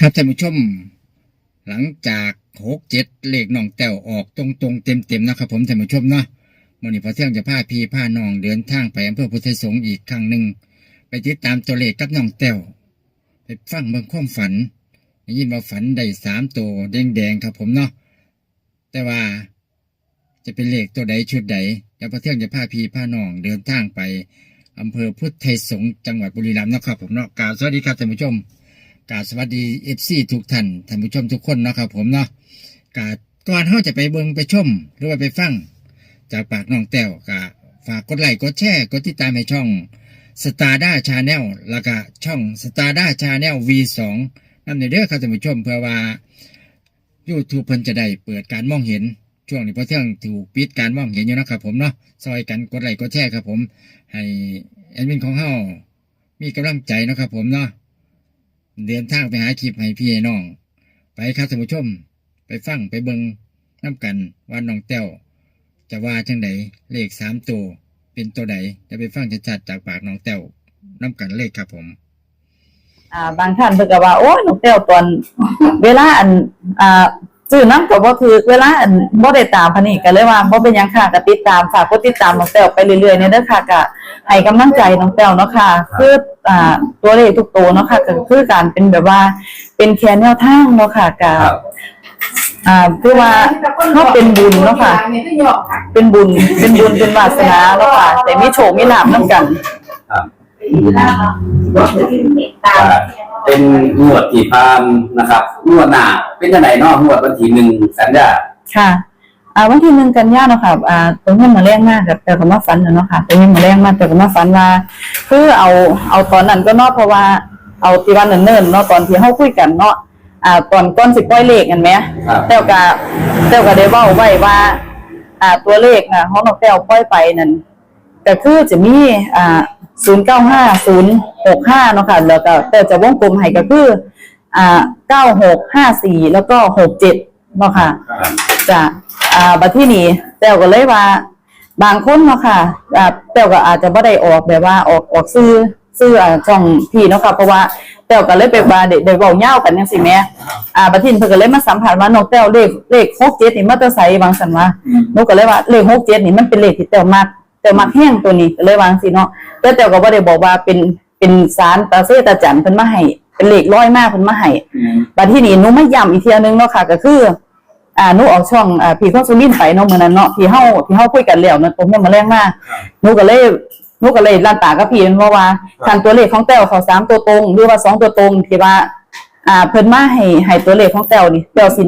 ครับท่านผู้ชม หลังจากหกเจ็ดเลขน้องแต้วออกตรงตรงเต็มเต็มๆนะครับผมท่านผู้ชมเนาะวันนี้พอเที่ยงจะพาพี่พาน้องเดินทางไปอำเภอพุทธสงฆ์อีกครั้งหนึ่งไปติดตามตัวเลขกับน้องแต้วไปฟังเบิ่งความฝันได้ยินว่าฝันได้สามตัวแดงๆครับผมเนาะแต่ว่าจะเป็นเลขตัวใดชุดใดเดี๋ยวพอเที่ยงจะพาพี่พาน้องเดินทางไปอำเภอพุทธสงฆ์จังหวัดบุรีรัมย์นะครับผมเนาะกล่าวสวัสดีครับท่านผู้ชม กาสวัสดีเอฟซีทุกท่านท่านผู้ชมทุกคนเนาะครับผมเนาะกาก่อนเขาจะไปเบิ่งไปชม หรือว่าไปฟัง จากปากน้องแต้วกะฝากกดไลค์กดแชร์กดติดตามให้ช่องสตาร์ด้าชาแนลแล้วก็ช่องสตาร์ด้าชาแนล V2 นั่นในเด้อครับท่านผู้ชมเพื่อว่า YouTube เพิ่นจะได้เปิดการมองเห็นช่วงนี้เพราะเที่ยงถูกปิดการมองเห็นอยู่นะครับผมเนาะซอยกันกดไลค์กดแชร์ครับผม ให้แอดมินของเฮามีกำลังใจนะครับผมเนาะ เดินทางไปหาคลิปให้พี่ให้น้อง ไปครับท่านผู้ชม ไปฟังไปเบิงน้ำกันว่าน้องแต้วจะว่าจังใดเลขสามตัวเป็นตัวใดจะไปฟังชัดๆจากปากน้องแต้วน้ำกันเลขครับผม อ่า บางท่านเพิ่นก็ว่าโอ้ยน้องแต้วตอน เวลาอัน อ่า ซื้อน้ำก็บ่ถือเวลาอันบ่ได้ตามพะนี่ก็เลยว่าบ่เป็นหยังค่ะก็ติดตามฝากกดติดตามน้องแต้วไปเรื่อยๆเนี่ยเด้อค่ะก็ให้กำลังใจน้องแต้วเนาะค่ะ คืออ่าตัวเลขทุกตัวเนาะค่ะก็คือการเป็นแบบว่าเป็นแค่แนวทางเนาะค่ะก็ครับอ่าคือว่าเฮาเป็นบุญเนาะค่ะ เป็นบุญเป็นบุญเป็นวาสนาเนาะค่ะ แต่มีโชคมีลาภนํกันครับอ่า เป็นงวดที่พานนะครับงวดหน้าเป็นจังไดเนาะงวดวันที่หนึ่งสัญญาค่ะอ่าวันที่หนึ่งกันยาเนาะค่ะอ่าตรงนี้มาแรงมากกับแต่ก็มาฝันน่ะเนาะค่ะตรงนี้มาแรงมากแต่ก็มาฝันว่าคือเอาเอาตอนนั้นก็เนาะเพราะว่าเอาที่วันเนิ่นๆเนาะตอนที่เฮาคุยกันเนาะอ่าตอนก้อนสิบป้อยเลขกันไหมครับแต้วก็แต้วก็ได้เว้าไว้ว่า อ่าตัวเลขน่ะของน้องแต้วป้อยไปนั่น ก็คือจะมีอ่าศูนย์เก้าห้าศูนย์หกห้าเนาะค่ะแล้วก็แต่จะวงกลมให้ก็คืออ่าเก้าหกห้าสี่แล้วก็หกเจ็ดเนาะค่ะครับจ้ะอ่าบัดที่นี้แต้วก็เลยว่า บางคนเนาะค่ะอ่าแต้วก็อาจจะไม่ได้ออกแบบว่าออกออกซื้อซื้ออ่าช่องพี่เนาะค่ะเพราะว่าแต้วก็เลยไปว่าเด็กเด็กเว้าเหย้ากันจังซี่แหม่อ่าบัดทีนี้เพิ่นก็เลยมาสัมผัสว่าน้องแต้วเลขเลข67นี่มาแต่ไสบางสันว่าหนูก็เลยว่าเลข67นี่มันเป็นเลขที่แต้วมัก แต้วมักแห้งตัวนี้ก็เลยวาจังซี่เนาะแต่แต้วก็บ่ได้บอกว่าเป็นเป็นสารตาเซตาจันเพิ่นมาให้เป็นเลขร้อยมากเพิ่นมาให้บัดที่นี้หนูไม่ย้ำอีกเทียนึงเนาะค่ะ ก็คืออ่าหนูออกช่องอ่าพี่ข้อสุรินทร์ไปเนาะมื้อนั้นเนาะที่เฮาที่เฮาคุยกันแล้วเนาะตรงนี้มาแรงมากหนูก็เลยหนูก็เลยลั่นปากกับพี่มันว่าว่าทางตัวเลขของแต้วเขาสามตัวตรงหรือว่าสองตัวตรงที่ว่าอ่าเพิ่นมาให้ให้ตัวเลขของแต้วนี่แต้วสิ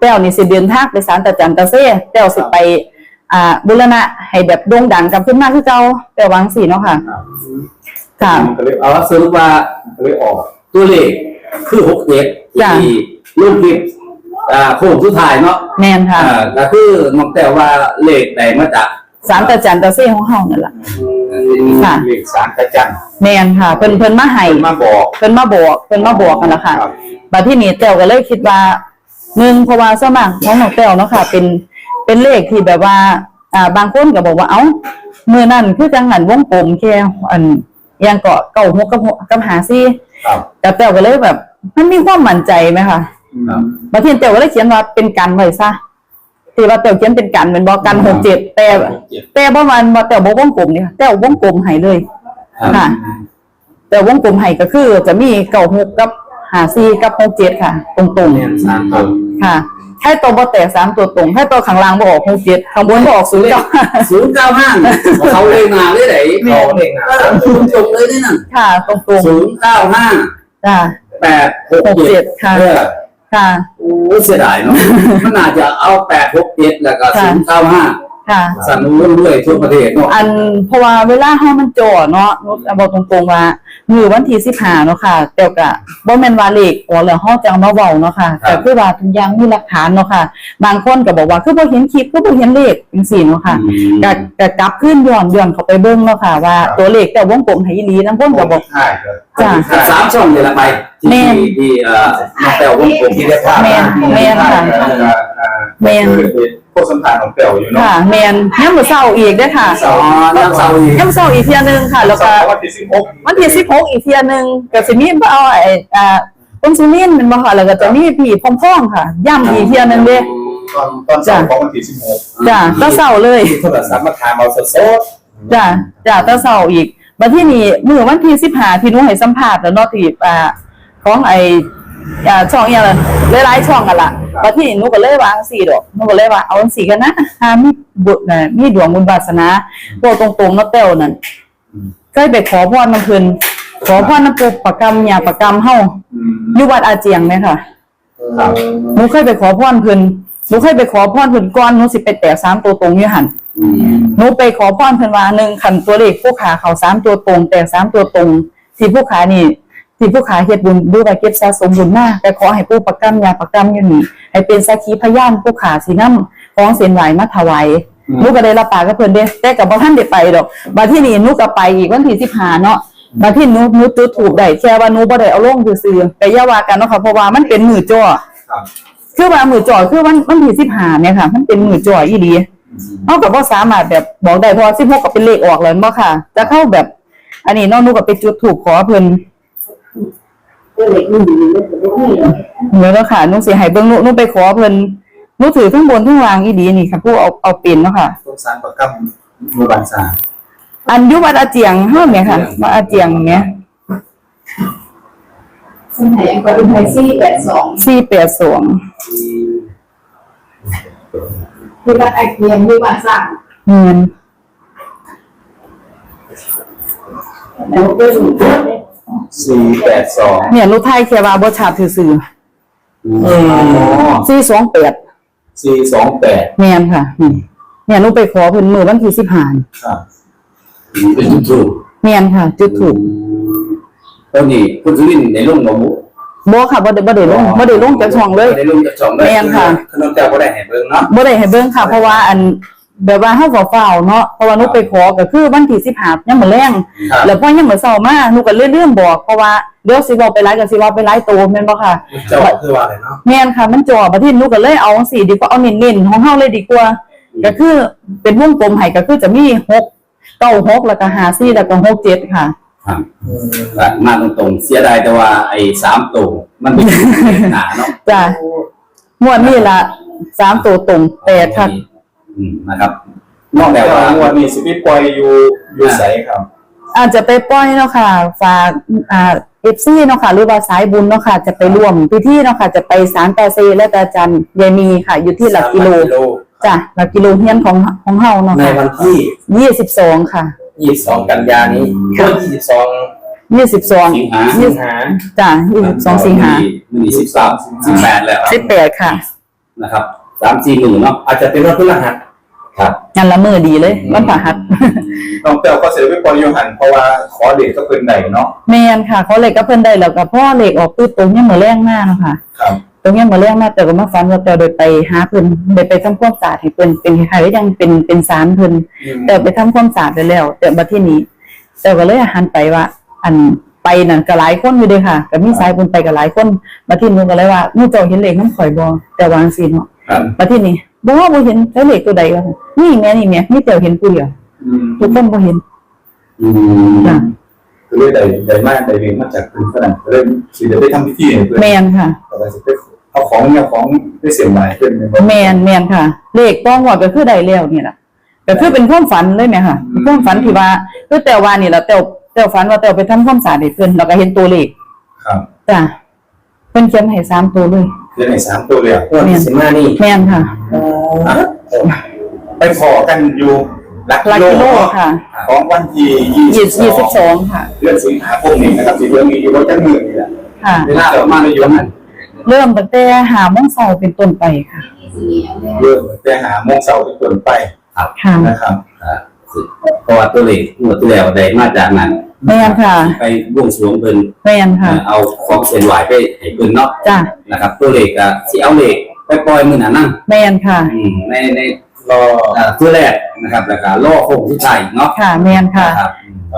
แต้วนี่สิเดินทางไปศาลตาจันตาเซ่แต้วสิไป อ่าบุรณะให้แบบโด่งดังกลับขึ้นมาคือเก่าแต้ววาจังซี่เนาะค่ะค่ะก็เลยเอาว่าสรุปว่าก็เลยออก ตัวเลขคือหกเจ็ดจ้ะที่ลูกคลิปอ่าโค้งสุดท้ายเนาะแม่นค่ะอ่าก็คือน้องแต่ว่าเลขไหนมาจากศาลตาจันตาเซ่ของเฮานั่นล่ะ ค่ะ เลขสารกระจันแม่นค่ะ เพิ่นเพิ่นมาให้มาบอก เพิ่นมาบอกเพิ่นมาบอกกันละค่ะครับบัดที่นี้แต้วก็เลยคิดว่าหนึ่งเพราะว่าสวนมัครของน้องแต้วเนาะค่ะ เป็น เป็นเลขที่แบบว่า อ่า บางคนก็บอกว่าเอ้ามือนั่นคือจังหันวงกลมแค่อันอยังเกาะเก่าหกกับหกกับหาซี่ครับ แต่แต้วก็เลยแบบ มันมีความมั่นใจไหมคะครับบัดที่นี้แต้วก็เลยเขียนว่าเป็นกันไว้ซะที่ว่าแต้วเขียนเป็นกันเป็นบอกกันหกเจ็ดแต่ แต่บ่มันว่าแต้วบ่วงกลมนี่ค่ะแต้ววงกลมให้เลยค่ะแต่วงกลมให้ก็คือจะมีเก่าหกกับหาซีกับหกเจ็ดค่ะ ตรงเนี่ยสามตัวๆค่ะ ให้ตัวบ่แตกสามตัวตรง ให้ตัวข้างล่างบ่ออกหกเจ็ดข้างบนบ่ออกศูนย์เก้าศูนย์เก้าห้าเขาเลขนาเลยไหนเขาเลขนาศูนย์จบเลยนี่น่ะค่ะตรงศูนย์เก้าห้าๆจ้าแปดหกหกเจ็เจ็ดดค่ะเออค่ะโอ้เสียดายเนาะมันน่าจะเอาแปดหกเจ็ดแล้วก็ค่ะศูนย์เก้าห้า ค่ะ สั่นเรื่อยๆทั่วประเทศเนาะอันเพราะว่าเวลาเฮามันจ่อเนาะนุชบอกตรงๆว่ามือวันที่15เนาะค่ะแต่ก็บ่แม่นว่าเลขออกแล้วเฮาจะเอามาเว้าเนาะค่ะแต่คือว่าทุกอย่างมีหลักฐานเนาะค่ะ บางคนก็บอกว่าคือบ่เห็นคลิปคือบ่เห็นเลขจังซี่เนาะค่ะก็ก็กลับขึ้นย้อนย้อนเข้าไปเบิ่งเนาะค่ะ ว่าตัวเลขแต่วงกลมให้อีหลีทั้งคนก็บอกใช่เลยจ้ะสามช่องเนี่ยละไปแม่ที่นที่เอ่อน้องแต้ววงกลมที่ได้ภาพแม่นแม่นค่ะแม่น พวกสัมผัสของเตี่ยวอยู่เนาะค่ะแม่นยามมื้อเช้าอีกเด้อค่ะสองน้ำเสาอีกยามมื้อเช้าอีกเที่ยหนึงค่ะ แล้วก็ วันที่สิบหกวันที่16อีกเที่ยหนึงก็สิมีเอาไอ้อ่าคนสุรินทร์แมันบ่ค่ะแล้วก็จะมีพี่พร้อมๆค่ะ ย่ำอีกเที่ยหนึงเด้ตอนตอนสองของวันที่สิบหกจ้ะตะเศร้าเลยโทรศัพท์มาถามเอาสดจ้ะจ้ะตะเศร้าอีกบัดที่นี่มื้อวันที่15ที่หนูให้สัมภาษณ์แล้วเนาะที่อ่าของไอ้ อ่าช่องอีหยังล่ะหลายๆช่องกันล่ะบัดที่นี่หนูก็เลยว่าจังซี่ดอกหนูก็เลยว่าเอาจังซี่กันนะหามีบุญน่ะมีดวงบุญวาสนาบอกตรงๆเนาะแต้วนั่นเคยไปขอพรนำเพิ่นขอพรนำปู่ประกรรมยาประกรรมเฮาๆอืมอยู่วัดอาเจียงไหมค่ะครับหนูเคยไปขอพรเพิ่นหนูเคยไปขอพรเพิ่นก่อนหนูสิไปแตะสามตัวตรงอยู่หันอืมหนูไปขอพรเพิ่นว่าหนึ่งขันตัวเลขผู้ขาเขาสามตัวตรง แตกสามตัวตรงที่ผู้ขานี่ ที่ผู้ขาเฮ็ดบุญดูไปเก็บสะสมบุญมากแต่ขอให้ผู้ประกรรมยาประกรรมอยู่นี่ให้เป็นสักขีพยานผู้ขาสินำของเส้นไหวมาถวายหนูก็ได้รับปากกับเพิ่นเด้แต่กับบ่ทันได้ไปดอกบัดที่นี่หนูก็ไปอีกวันที่15เนาะบัดที่หนูหนูจุดถูกได้แค่ว่าหนูบ่ได้เอาลงซื่อๆแต่อย่าว่ากันเนาะค่ะเพราะว่ามันเป็นมือจ้อครับคือว่ามือจ่อคือมันมันที่สิบหาเนี่ยค่ะ มันเป็นมือจ่ออีดีนอกจากว่าสามารถแบบบอกได้เพราะสิบหกก็เป็นเลขออกเลยบ่ค่ะจะเข้าแบบ อันนี้น้องนุกก็ไปจุดถูกขอเพิ่น เดี๋ยวแล้วค่ะนุสิให้เบิ่งนุนุไปขอเพิ่นนุถือทั้งบนทั้งล่างอีดีนี่ค่ะ ผู้เอาเอาเป็นเนาะค่ะต้องสารประกับมือบานซาอันอยุวัดอาเจียงเฮาเนี่ยค่ะวัดอาเจียงเนี่ยสมัยอังกฤษไทยซี่แปดสองสี่แปดสองที่วัดไอเกียงที่วัดสร้างเงินแล้วก็ถึง สี่แปดสองเนี่ยนุไทยแค่ว่าบ่ชัดซื่ออ๋อๆสี่สองแปดสี่สองแปดแม่นค่ะนี่เนี่ยหนูไปขอเพิ่นมื้อวันที่สิบห้าครับเป็นทุกทุกแม่นค่ะ จุดถูกตอนนี้คุณสุรินทร์ในลงหนองบุบ่ค่ะบ่ได้บ่ได้ลงบ่ได้ลงจากช่องเลยในลงจากช่องเลยแม่นค่ะขนมเจ้าก็ได้ให้เบิ่งเนาะบ่ได้ให้เบิ่งค่ะเพราะว่าอัน แบบว่าเฮาก็เฝ้าเนาะเพราะว่าหนูไปขอก็คือวันที่15ยังมื้อแลงครับ แล้วพอยังมื้อเช้ามาหนูก็เลยลืมบอกเพราะว่าเดี๋ยวสิเว้าไปหลายก็สิเว้าไปหลายโตแม่นบ่ค่ะ เจ้าคือว่าอะไรเนาะ แม่นค่ะมันจ่อบัดนี้หนูก็เลยเอาจังซี่ดีกว่าเอาเน้นๆของเฮาเลยดีกว่า ก็คือเป็นวงกลมให้ก็คือจะมี6 96แล้วก็54แล้วก็67ค่ะ ครับก็มาตรงๆ เสียดายแต่ว่าไอ้สามตัวมันเป็นหนาเนาะจ้ะงวดนี้ละสามตัวตรงแปดค่ะ อืมนะครับนอกแต่จากว่าว่างวดนี้สิบปล่อยอยู่อยู่ใสครับ อาจจะไปปล่อยเนาะค่ะ ฝากอ่าเอฟซีเนาะค่ะ หรือว่าสายบุญเนาะค่ะ จะไปร่วมพิธีเนาะค่ะ จะไปสารตาเซและตาจันยายมีค่ะ อยู่ที่หลักกิโลจ้ะหลักกิโลเฮียนของของเฮาเนาะในค่ะวันที่ ยี่สิบสองค่ะ22 กันยานี้ก็22ยี่สิบสองสิงหา สิงหาจ้ะยี่สิบสองสิงหาหนึ่งสิบสามสิบแปดแล้วสิบแปดค่ะ นะครับ สามสี่หนึ่งเนาะอาจจะเป็นวันพฤหัสครับ งานละมือดีเลยวันพฤหัสน้องเต้าก็เสียไปปล่อยอยู่หันเพราะว่าขอเด็กก็เพิ่นได้เนาะแมนค่ะเขาเลยก็เพิ่นได้แล้วกับพ่อเหล็กออกปื้ดตรงยังมือแรงหน้าเนาะค่ะ ครับ ตรงเนี้ยมาเรื่องมาแต่ก็มาฟันว่าแต่โดยไปหาเพิ่นโดยไปทำความสะอาดให้เพิ่นเป็นคล้ายๆว่ายังเป็นเป็นสารเพิ่นแต่ไปทำความสะอาดไปแล้ว แต่บัดที่นี้ แต่ก็เลยหันไปว่า อันไปนั่นก็หลายคนอยู่เด้ค่ะก็มีสายบุญไปก็หลายคนบัดที่นู้นก็เลยว่ามู่เจ้าเห็นเลขน้ำข่อยบ่แต่วาจังซี่เนาะ ครับบัดที่นี้บ่ว่าบ่เห็นแล้วเลขตัวใดก็นี่แม่นี่แม่มีแต่เห็นผู้เดียวอืมทุกคนบ่เห็น อืมจ้ะก็เลยได้ได้มากได้เรียนมาจากเพิ่นฝรั่งก็เลยสิจะไปทำพิธีให้เพิ่นแม่นค่ะก็เลยสิไปเอาของเนี่ยของได้เสียงใหม่เพิ่นเป็นบ่แม่นแม่นค่ะ เลขต้องว่าก็คือได้แล้วนี่ล่ะก็คือเป็นความฝันเลยแม่ค่ะความฝันที่ว่าคือแต่ว่านี่ล่ะแต่แต่ฝันว่าแต่ไปทำความสะอาดให้เพิ่นแล้วก็เห็นตัวเลขครับ จ้ะเพิ่นเขียนให้สามตัวเลย เรียนให้สามตัวเลยอะวันที่สิบห้านี่แม่นค่ะอะไปขอกันอยู่หลักหลักกิกิโลโลค่ะ ของวันที่ยี่ยี่สิบสิบสองค่ะเดือนสิงหาคมนี้นะครับที่เรื่องนี้อยู่ว่าจะเมืองนี่แหละค่ะเวลาประมาณในยุคนั้นเริ่มตั้งแต่หาโมงเช้าเป็นต้นไปค่ะ เริ่มแต่หาโมงเสาร์เป็นต้นไปค่ะนะครับ อ่าเพราะว่าตัวเลขงวดที่แล้วได้มาจากนั้นแม่นค่ะ ไปบวงสรวงเพิ่นแม่นค่ะ เอาของเส้นไหวไปให้เพิ่นเนาะจ้ะ นะครับ ตัวเลขก็สิเอาเลขไปปล่อยมื้อนั้นนั่นแม่นค่ะ อืมในใน รอเอ่อตัวแรกนะครับแล้วก็ล่อโค้งสุดท้ายเนาะค่ะแม่นค่ะครับ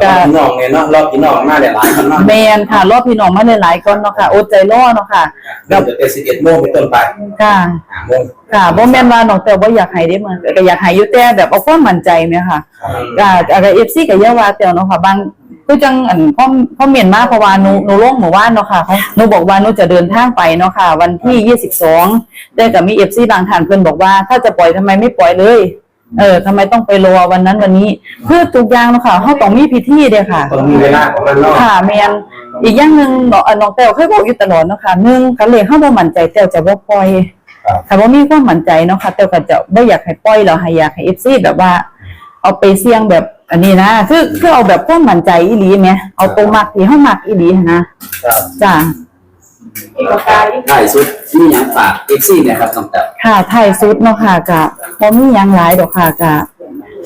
รอบพี่น้องเนี่ยเนาะรอบพี่น้องมาหลายๆคนเนาะแม่นค่ะ รอบพี่น้องมาหลายๆคนเนาะค่ะอดใจรอเนาะค่ะ เริ่มจาก11โมงเป็นต้นไปค่ะ5โมงค่ะบ่แม่นว่าน้องแต่บ่อยากให้ได้มันก็อยากให้อยู่แต่แบบเอาความมั่นใจแม่ค่ะครับอ่าอ่า FC ก็อย่าว่าแต่เนาะค่ะบาง คือจังอันพ่อพ่อเมียนมาเพราะว่าหนูหนูลงหมู่บ้านเนาะค่ะเขาหนูบอกว่าหนูจะเดินทางไปเนาะค่ะ วันที่ยี่สิบสองได้กับมีเอฟซีบางท่านเพื่อนบอกว่า ถ้าจะปล่อยทำไมไม่ปล่อยเลย เออทำไมต้องไปรอวันนั้นวันนี้เพื่อทุกอย่างเนาะค่ะเขาต้องมีพิธีเด้อค่ะต้องมีเวลาของมันเนาะค่ะแมนอีกอย่างหนึ่งเนาะเอ่อน้องแต้วเคยบอกอยู่ตลอดเนาะค่ะหนึ่งคันเลขเข้าบ่มั่นใจแต้วจะบ่ปล่อยถ้าบ่มีความมั่นใจเนาะค่ะแต้วก็จะบ่อยากให้ปล่อยแล้วให้อยากให้ FC แบบว่า เอาไปเสี่ยงแบบ อันนี้นะคือคือเอาแบบความมั่นใจอีหลีแหมเอาตรงมักที่เฮามักอีหลีหั้นนะจ้าเอกกายท้ายสุดนี่ยังฝากเอ็กซี่เนี่ยครับน้องแต้วค่ะท้ายสุดเนาะค่ะก็บ่มีหยังหลายดอกค่ะก็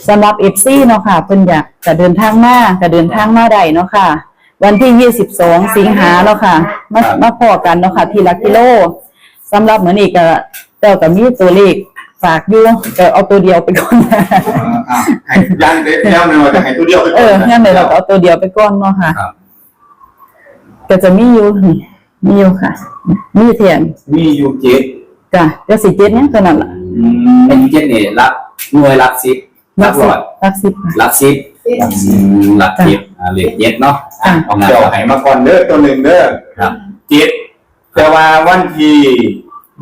สำหรับ FC เนาะค่ะเพิ่นอยากจะเดินทางมาก็เดินทางมาได้เนาะค่ะ วันที่ 22 สิงหาเนาะค่ะ มามาพอกันเนาะค่ะ ทีละกิโลสำหรับเหมือนอีกก็เจ้าก็มีตัวเลข ฝากอยู่ก็เอาตัวเดียวไปก่อนอ่าให้ย่างเด็ดย่างเลยว่าจะให้ตัวเดียวไปก่เออนองั้นเดี๋ยวเราก็เอาตัวเดียวไปก่อนเนาะค่ะ ครับ ก็จะมีอยู่นี่มีอยู่ค่ะ มีเทียนมีอยู่เจ็ดจ้ะเดี๋ยวสิเจ็ดเนี่ยตัวนั้นล่ะเป็นเจ็ดนี่รับหน่วยรับสิบรับสิร้บอยรักสิบค่ะรับสิบอืมรับสิบอ่าเลขเจ็ดเนาะอะเอางานเดี๋ยวต่อให้มาก่อนเด้อตัวหนึ่งเด้อครับ เจ็ดแต่ว่าวันที่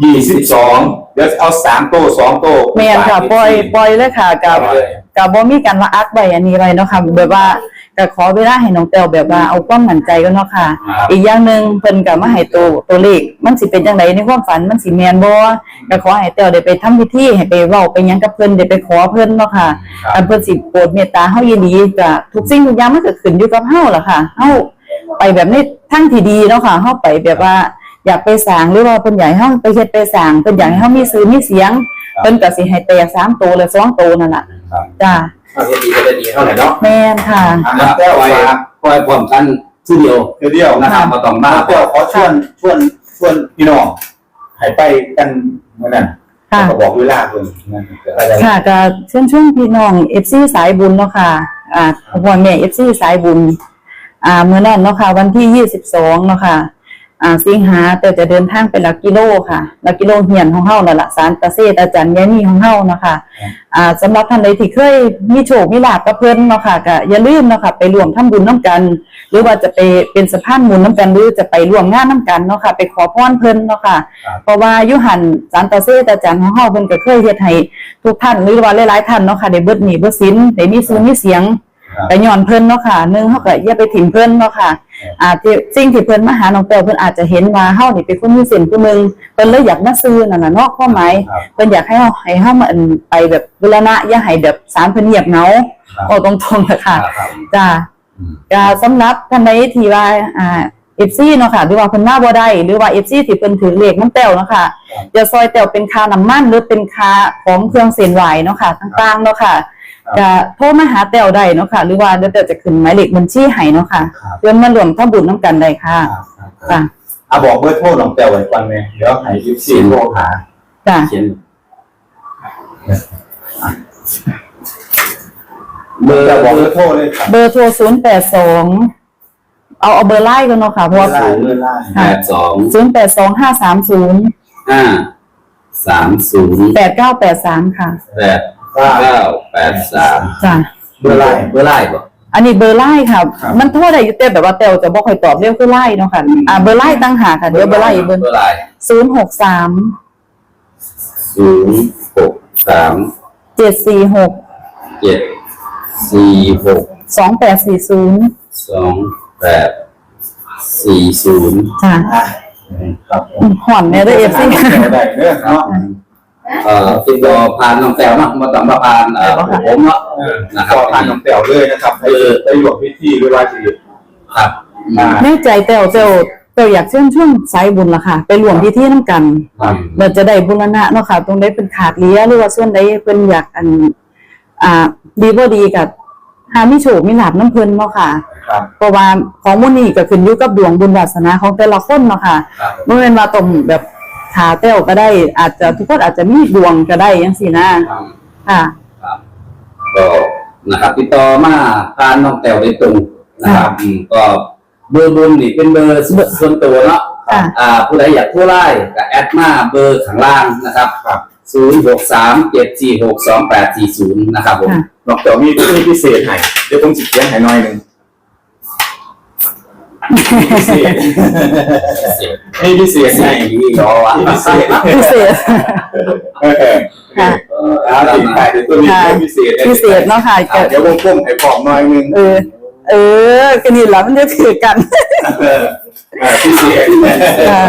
ยี่สิบสอง เดี๋ยวเอาสามโต้สองโต้แม่นค่ะปล่อยปล่อยเลยค่ะกับเลยกับบ่มีการว่าอักไว้อันนี้ไว้เนาะค่ะแบบว่าก็ขอเวลาให้น้องแต้วแบบว่าเอาความมั่นใจก็เนาะค่ะครับอีกอย่างหนึ่งเพิ่นก็มาให้ตัวตัวเลขมันสิเป็นจังไดในความฝันมันสิแม่นบ่ก็ขอให้แต้วได้ไปทำพิธีให้ไปเว้าไปหยังกับเพิ่นได้ไปขอเพิ่นเนาะค่ะครับอันเพิ่นสิโปรดเมตตาเฮาอีหลีก็ทุกสิ่งทุกอย่างมันก็ขึ้นอยู่กับเฮาล่ะค่ะเฮาไปแบบนี้ทั้งที่ดีเนาะค่ะเฮาไปแบบว่า อยากไปสร้างหรือว่าเพิ่นอยากให้เฮาไปเฮ็ดไปสร้างเพิ่นอยากให้เฮามีชื่อมีเสียงเพิ่นก็สิให้แตกสามตัวหรือสองตัวนั่นล่ะครับจ้าเอาเฮ็ดดีก็ได้ดีเท่าไหร่เนาะแม่นค่ะ อะแล้วแต้วปล่อยฝากปล่อยพร้อมกันทีเดียวเดี๋ยวเดียวนะครับมาต้องมามาแต้วขอชวนชวนชวนพี่น้องให้ไปกันเมื่อนั้นค่ะก็บอกเวลาเพิ่นนั่นก็อะไรค่ะก็เชิญชวนพี่น้อง FC สายบุญเนาะค่ะ อ่าพ่อแม่ FC สายบุญ อ่ามื้อนั้นเนาะค่ะ วันที่22เนาะค่ะ อ่าสิงหาแต่จะเดินทางไปหลักกิโลค่ะหลักกิโลเฮียนของเฮานั่นล่ะสารตะเซดอาจารย์ยายมีของเฮาเนาะค่ะอ่าสำหรับท่านใดที่เคยมีโชคมีลาภกับเพิ่นเนาะค่ะก็อย่าลืมเนาะค่ะไปร่วมทำบุญน้ำกัน หรือว่าจะไปเป็นสะพานบุญน้ำกันหรือจะไปร่วมงานน้ำกันเนาะค่ะไปขอพรเพิ่นเนาะค่ะ เพราะว่าอยุหันสารตาเซตอาจารย์ของเฮาเพิ่นก็เคยเฮ็ดให้ทุกท่านหรือว่าหลายๆท่านเนาะค่ะได้เบิดหนี้เบิดสินได้มีชื่อมีเสียง ครับแต่ย้อนเพิ่นเนาะค่ะหนึงเฮาก็อย่าไปถิ่มเพิ่นเนาะค่ะอ่าที่สิ่งที่เพิ่นมาหาน้องแต้วเพิ่นอาจจะเห็นว่าเฮานี่เป็นคนมีเส้นผู้หนึงเพิ่นเลยอยากมาซื้อนั่นน่ะเนาะความหมายครับเพิ่นอยากให้เฮาให้เฮามาอันไปแบบบูรณะอย่าให้แบบสารเพิ่นเงียบเหงาครับเอาตรงๆนะคะครับจ้าอืมก็สำหรับท่านใดที่ว่าอ่า FC เนาะค่ะหรือว่าเพิ่นมาบ่ได้หรือว่า FC ที่เพิ่นถือเลขน้ำแต้วเนาะค่ะจะซอยแต้วเป็นค่าน้ำมันหรือเป็นค่าของเครื่องเส้นไหวเนาะค่ะต่างๆเนาะค่ะ จะโทรมาหาแต้วได้เนาะค่ะ หรือว่าเดี๋ยวแต้วจะขึ้นหมายเลขบัญชีให้เนาะค่ะครับ เพื่อนมารวมทำบุญน้ำกันได้ค่ะครับจ้ะอะบอกเบอร์โทรน้องแต้วไว้ก่อนแม่เดี๋ยวให้ยิบสี่โทรหาจ้ะเขียนเบอร์บอกเบอร์โทรเลยครับเบอร์โทรศูนย์แปดสองเอาเอาเบอร์ไล่กันเนาะค่ะเพราะว่าเบอร์ไลน์เบอร์ไลน์แปดสองศูนย์แปดสองห้าสามศูนย์ห้าสามศูนย์แปดเก้าแปดสามค่ะ แปด เก้าแปดสามจ้ะเบอร์ไลน์เบอร์ไล่บ่ อันนี้เบอร์ไล่ค่ะ ครับ มันโทษได้อยู่แต่แบบว่าแต้วจะบอกค่อยตอบเร็วคือไล่เนาะค่ะอ่าเบอร์ไล่ตั้งหากค่ะเดี๋ยวเบอร์ไล่อีกเบอร์เบอร์ไล่ศูนย์หกสามศูนย์หกสามเจ็ดสี่หกเจ็ดสี่หกสองแปดสี่ศูนย์สองแปดสี่ศูนย์ จ้ะอะครับผมห่อนเนี่ยด้วยเอฟซี ได้เนื้อเนาะ เอ่อติดต่อผ่านน้องแต้วเนาะมาต้องมาผ่านเอ่อผมเนาะเออนะครับ ก็ทานน้องแต้วเลยนะครับให้ไปหลวงพิธีหรือว่าสิครับอ่าแน่ใจแต้วแต้วแต้วอยากเชิญช่วงสายบุญล่ะค่ะ ไปรวมพิธีน้ำกันครับเราจะได้บุรณะเนาะค่ะ ตรงได้เป็นขาดเหลี้ยหรือว่าส่วนใดเพิ่นอยากอัน อ่า ดีบ่ดีกับหามิโชคมีลาบน้ำเพิ่นเนาะค่ะครับเพราะว่าของมื้อนี้ก็ขึ้นอยู่กับดวงบุญวาสนาของแต่ละคนเนาะค่ะครับบ่แม่นว่าต้องแบบ ขาแต้วก็ได้ อาจจะทุกคนอาจจะมีดวงก็ได้จังซี่นะค่ะครับก็นะครับติดต่อมาผ่านน้องแต้วโดยตรงนะครับอืมก็เบอร์บนนี่เป็นเบอร์ส่วนตัวเนาะค่ะอ่าผู้ใดอยากโทรไล่ก็แอดมาเบอร์ข้างล่างนะครับครับศูนย์หกสามเจ็ดสี่หกสองแปดสี่ศูนย์นะครับผมค่ะน้องแต้วมีมีพิเศษให้เดี๋ยวผมสิเขียนให้หน่อยหนึง พิเศษนี่พิเศษให้รอวะนี่พิเศษพิเศษเออค่ะเอาติดถ่ายเดี๋ยวตัวนี้พิเศษพิเศษเนาะค่ะก็เดี๋ยววงกลมให้ฟองหน่อยนึงเออ เออก็นี่แหละมันจะถือกันพิเศษค่ะ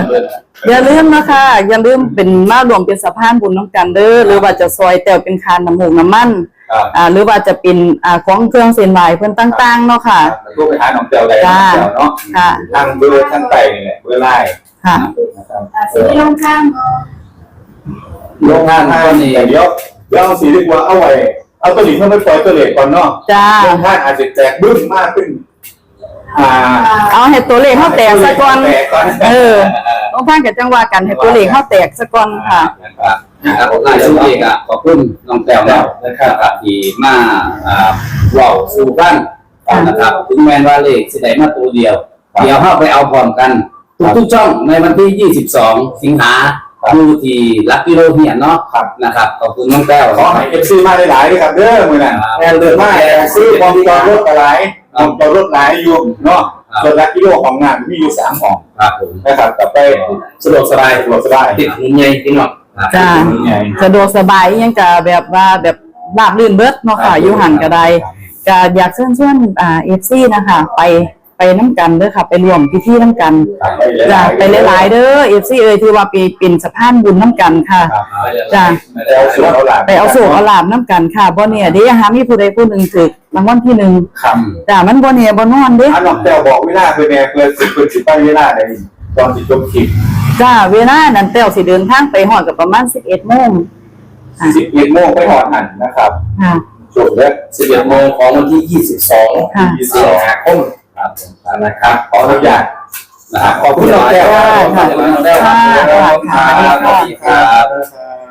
อย่าลืมนะคะอย่าลืมเป็นมารวมเป็นสะพานบุญน้องกันเด้อหรือว่าจะซอยแต่วเป็นคานน้ำหมูน้ำมัน อ่าหรือว่าจะเป็นอ่าของเครื่องเส้นไหวเพิ่นต่างๆเนาะค่ะตัวไปหาน้องเตียวได้น้องเตียวเนาะค่ะทางเบอร์ทางไตนี่แหละเบอร์ไลน์ค่ะนะครับอ่าสีลงข้างโรงงานก็นี่เดี๋ยวเดี๋ยวเอาสีดีกว่าเอาไว้เอาตัวนี้เพื่อไม่ปล่อยตัวเหล็กก่อนเนาะจ้าโรงงานอาจจะแตกบึ้มมากขึ้นอ่าเอาให้ตัวเลขเฮาแตกซะก่อนแตกก่อน เออต้องพันกับจังหวะกันให้ตัวเลขเฮาแตกซะก่อนค่ะ นะครับนะครับผมนายสุเอกอะขอบคุณน้องแต้วแล้วนะครับที่มาอ่าเว้าสู่กันนะครับ ถึงแม้ว่าเลขสิได้มาตัวเดียว เดี๋ยวเราไปเอาพร้อมกันทุกๆช่องในวันที่ 22 สิงหาดูที่ลักกิโลเฮียนเนาะนะครับขอบคุณน้องแต้วขอให้เอฟซีมาหลายๆด้วยครับเด้อมือนั้นแอนเดินมาแอนซื้อความจอดรถหลายความจอดรถหลายอยู่เนาะส่วนลักกิโลของงานมีอยู่สามห้องครับผมนะครับกลับไปสะดวกสบายสะดวกสบายติดหุ่นใหญ่พี่น้อง จ้าใหญ่สะดวกสบายอิหยังก็แบบว่าแบบราบรื่นเบิดเนาะค่ะอยู่หันก็ได้ก็อยากเชิญชวนอ่า FC นะคะ ไปไปน้ำกันเด้อค่ะ ไปร่วมพิธีน้ำกันจ้าไปหลายๆเด้อ FC เอ้ยที่ว่าไปเป็นสะพานบุญน้ำกันค่ะจ้ะแล้วส่วนเอาหลานไปเอาโศกเอาลาบน้ำกันค่ะบ่เนี่ยเดี๋ยวหามีผู้ใดผู้หนึ่งถึกรางวัลที่หนึ่งคำจ้ามันบ่เนี่ยบ่นอนเด้อันน้องแต้วบอกเวลาคือแน่เพื่อสิบเพื่อสิบไปเวลาใดตอนสิจบคลิป จ้าเวลานั้นแต้วสิเดินทางไปฮอดก็ประมาณ11โมงสิบเอ็ดโมงไปหอดหันนะครับค่ะจบแล้ว11โมงของวันที่22ค่ะยี่สิบห้าคมครับผมนะครับขออนุญาตนะครับขอบคุณน้องแต้วค่ะขอบคุณน้องแต้วครับค่ะสวัสดีครับครับ